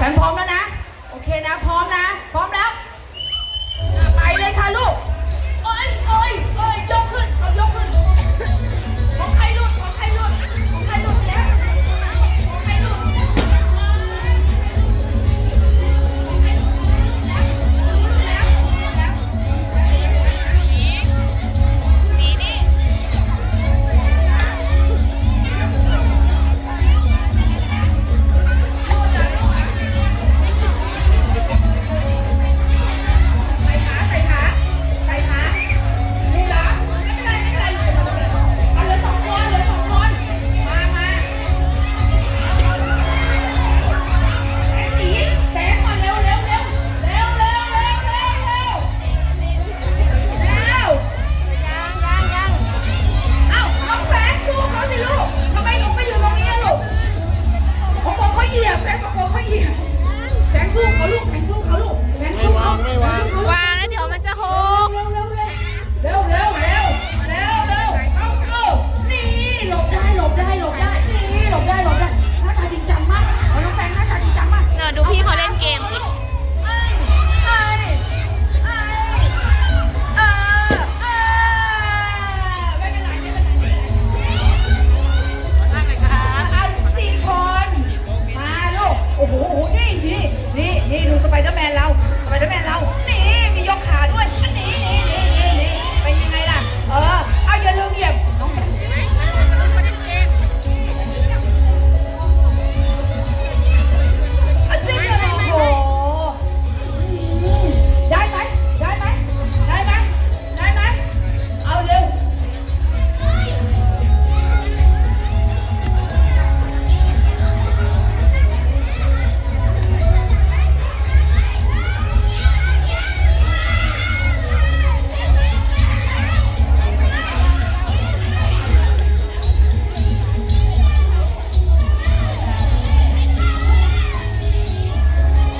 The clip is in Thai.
ฉันพร้อมแล้วนะ โอเคนะ พร้อมนะ พร้อมแล้ว hey